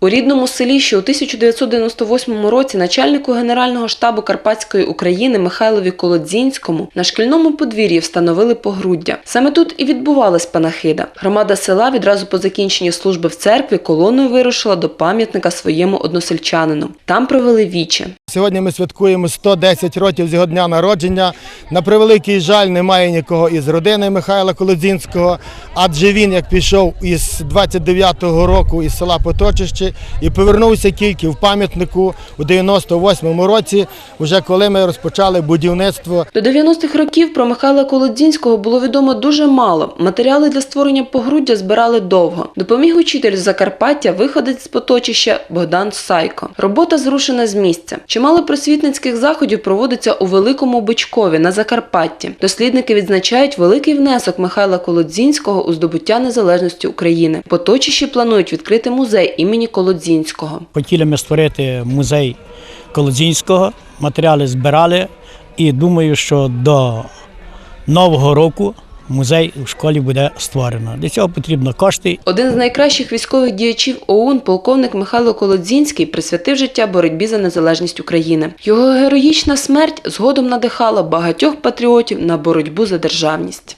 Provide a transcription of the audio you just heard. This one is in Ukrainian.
У рідному селі, що у 1998 році начальнику Генерального штабу Карпатської України Михайлові Колодзінському на шкільному подвір'ї встановили погруддя. Саме тут і відбувалась панахида. Громада села відразу по закінченні служби в церкві колоною вирушила до пам'ятника своєму односельчанину. Там провели віче. Сьогодні ми святкуємо 110 років з його дня народження. На превеликий жаль, немає нікого із родини Михайла Колодзінського, адже він, як пішов із 29-го року із села Поточище і повернувся тільки в пам'ятнику у 98-му році, вже коли ми розпочали будівництво До 90-х років про Михайла Колодзінського було відомо дуже мало. Матеріали для створення погруддя збирали довго. Допоміг учитель з Закарпаття, виходець з поточища Богдан Сайко. Робота зрушена з місця. Чимало просвітницьких заходів проводиться у Великому Бичкові на Закарпатті. Дослідники відзначають великий внесок Михайла Колодзінського у здобуття незалежності України. Поточищі планують відкрити музей імені Колодзінського. Хотіли ми створити музей Колодзінського, матеріали збирали і думаю, що до нового року музей у школі буде створено. Для цього потрібно кошти Один з найкращих військових діячів ОУН, полковник Михайло Колодзінський, присвятив життя боротьбі за незалежність України. Його героїчна смерть згодом надихала багатьох патріотів на боротьбу за державність.